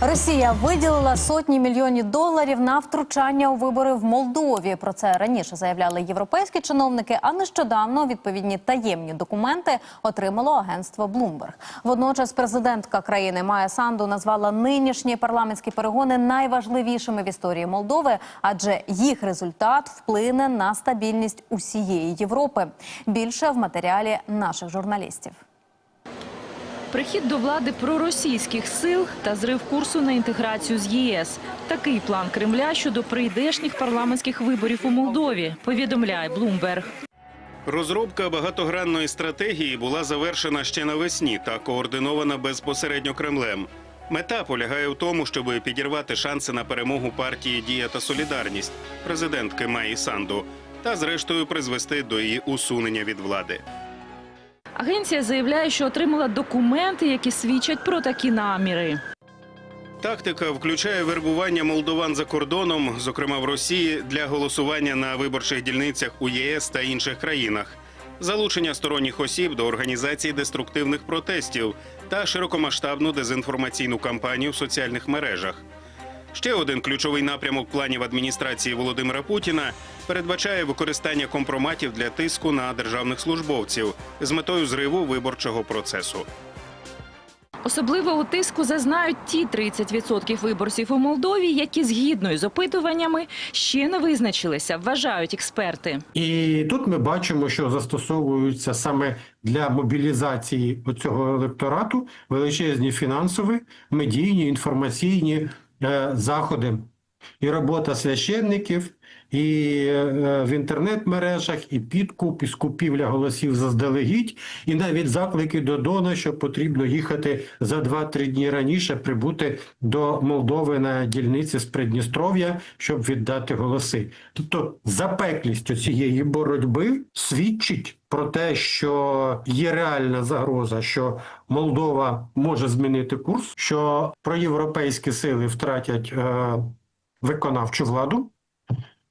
Росія виділила сотні мільйонів доларів на втручання у вибори в Молдові. Про це раніше заявляли європейські чиновники. А нещодавно відповідні таємні документи отримало агентство Bloomberg. Водночас президентка країни Майя Санду назвала нинішні парламентські перегони найважливішими в історії Молдови, адже їх результат вплине на стабільність усієї Європи. Більше в матеріалі наших журналістів. Прихід до влади проросійських сил та зрив курсу на інтеграцію з ЄС. Такий план Кремля щодо прийдешніх парламентських виборів у Молдові, повідомляє Блумберг. Розробка багатогранної стратегії була завершена ще навесні та координована безпосередньо Кремлем. Мета полягає в тому, щоб підірвати шанси на перемогу партії Дія та Солідарність президентки Майї Санду та, зрештою, призвести до її усунення від влади. Агенція заявляє, що отримала документи, які свідчать про такі наміри. Тактика включає вербування молдован за кордоном, зокрема в Росії, для голосування на виборчих дільницях у ЄС та інших країнах, залучення сторонніх осіб до організації деструктивних протестів та широкомасштабну дезінформаційну кампанію в соціальних мережах. Ще один ключовий напрямок планів адміністрації Володимира Путіна передбачає використання компроматів для тиску на державних службовців з метою зриву виборчого процесу. Особливо у тиску зазнають ті 30% виборців у Молдові, які згідно із опитуваннями ще не визначилися, вважають експерти. І тут ми бачимо, що застосовуються саме для мобілізації цього електорату величезні фінансові, медійні, інформаційні заходи. І робота священників, і е, в інтернет-мережах, і підкуп, і скупівля голосів заздалегідь, і навіть заклики до Дона, що потрібно їхати за 2-3 дні раніше, прибути до Молдови на дільниці з Придністров'я, щоб віддати голоси. Тобто запеклість цієї боротьби свідчить про те, що є реальна загроза, що Молдова може змінити курс, що проєвропейські сили втратять е, виконавчу владу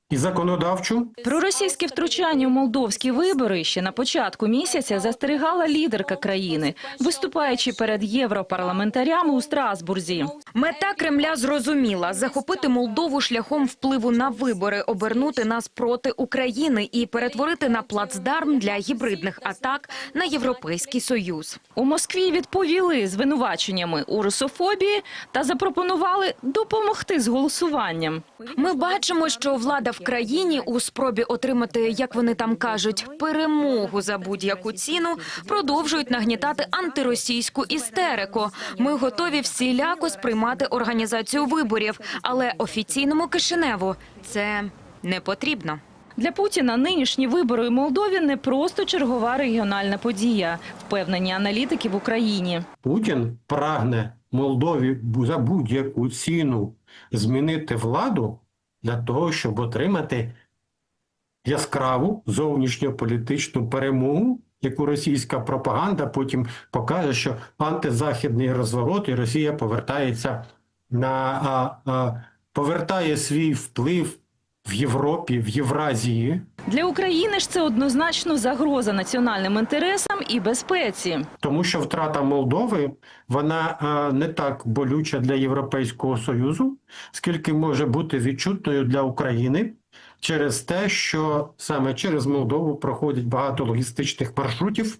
і законодавчу. Про російське втручання у молдовські вибори ще на початку місяця застерігала лідерка країни, виступаючи перед європарламентарями у Страсбурзі. Мета Кремля зрозуміла захопити Молдову шляхом впливу на вибори, обернути нас проти України і перетворити на плацдарм для гібридних атак на європейський союз. У Москві відповіли звинуваченнями у русофобії та запропонували допомогти з голосуванням. Ми бачимо, що влада в країні у спробі отримати, як вони там кажуть, перемогу за будь-яку ціну, продовжують нагнітати антиросійську істерику. Ми готові всіляко сприймати організацію виборів, але офіційному Кишиневу це не потрібно. Для Путіна нинішні вибори у Молдові не просто чергова регіональна подія, впевнені аналітики в Україні. Путін прагне Молдові за будь-яку ціну змінити владу для того, щоб отримати яскраву зовнішньополітичну перемогу, яку російська пропаганда потім покаже, що антизахідний розворот і Росія повертається на а, а, повертає свій вплив в Європі, в Євразії. Для України ж це однозначно загроза національним інтересам і безпеці. Тому що втрата Молдови вона е, не так болюча для Європейського союзу, скільки може бути відчутною для України через те, що саме через Молдову проходять багато логістичних маршрутів,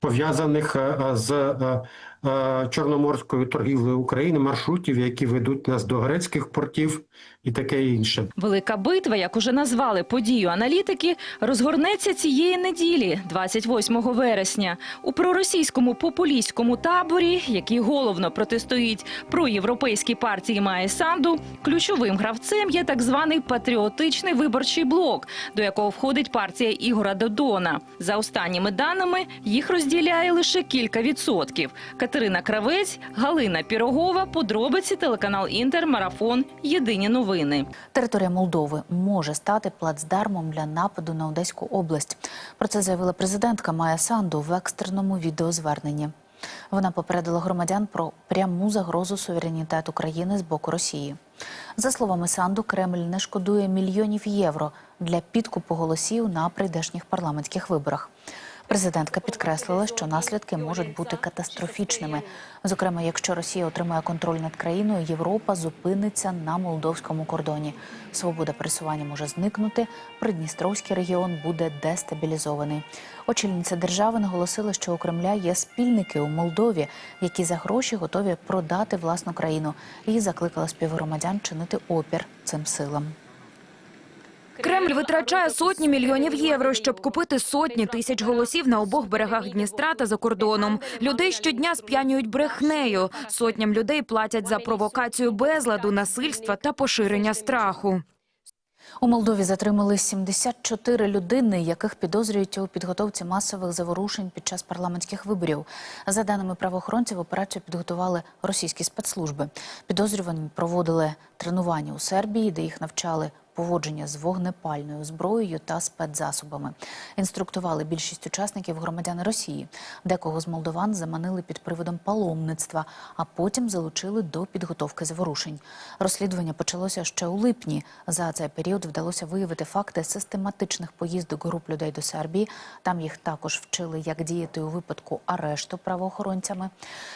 пов'язаних е, з е, е, чорноморською торгівлею України, маршрутів, які ведуть нас до грецьких портів і таке інше. Велика битва, як уже назвали подію аналітики, розгорнеться цієї неділі, 28 вересня, у проросійському популістському таборі, який головно протистоїть проєвропейській партії Має Санду. Ключовим гравцем є так званий патріотичний виборчий блок, до якого входить партія Ігора Додона. За останніми даними їх розділяє лише кілька відсотків. Катерина Кравець, Галина Пірогова, подробиці телеканал Інтер, Марафон. Єдині новини. Територія Молдови може стати плацдармом для нападу на Одеську область. Про це заявила президентка Майя Санду в екстреному відеозверненні. Вона попередила громадян про пряму загрозу суверенітету країни з боку Росії. За словами Санду, Кремль не шкодує мільйонів євро для підкупу голосів на прийдешніх парламентських виборах. Президентка підкреслила, що наслідки можуть бути катастрофічними. Зокрема, якщо Росія отримає контроль над країною, Європа зупиниться на молдовському кордоні. Свобода пересування може зникнути. Придністровський регіон буде дестабілізований. Очільниця держави наголосила, що у Кремля є спільники у Молдові, які за гроші готові продати власну країну. І закликала співгромадян чинити опір цим силам. Кремль витрачає сотні мільйонів євро, щоб купити сотні тисяч голосів на обох берегах Дністра та за кордоном. Людей щодня сп'янюють брехнею. Сотням людей платять за провокацію безладу, насильства та поширення страху. У Молдові затримали 74 людини, яких підозрюють у підготовці масових заворушень під час парламентських виборів. За даними правоохоронців, операцію підготували російські спецслужби. Підозрювані проводили тренування у Сербії, де їх навчали поводження з вогнепальною зброєю та спецзасобами. Інструктували більшість учасників громадяни Росії. Декого з молдован заманили під приводом паломництва, а потім залучили до підготовки заворушень. Розслідування почалося ще у липні. За цей період вдалося виявити факти систематичних поїздок груп людей до Сербії. Там їх також вчили, як діяти у випадку арешту правоохоронцями.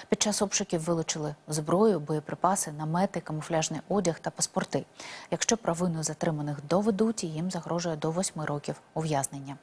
Під час обшуків вилучили зброю, боєприпаси, намети, камуфляжний одяг та паспорти. Якщо провину затриманих доведуть, їм загрожує до восьми років ув'язнення.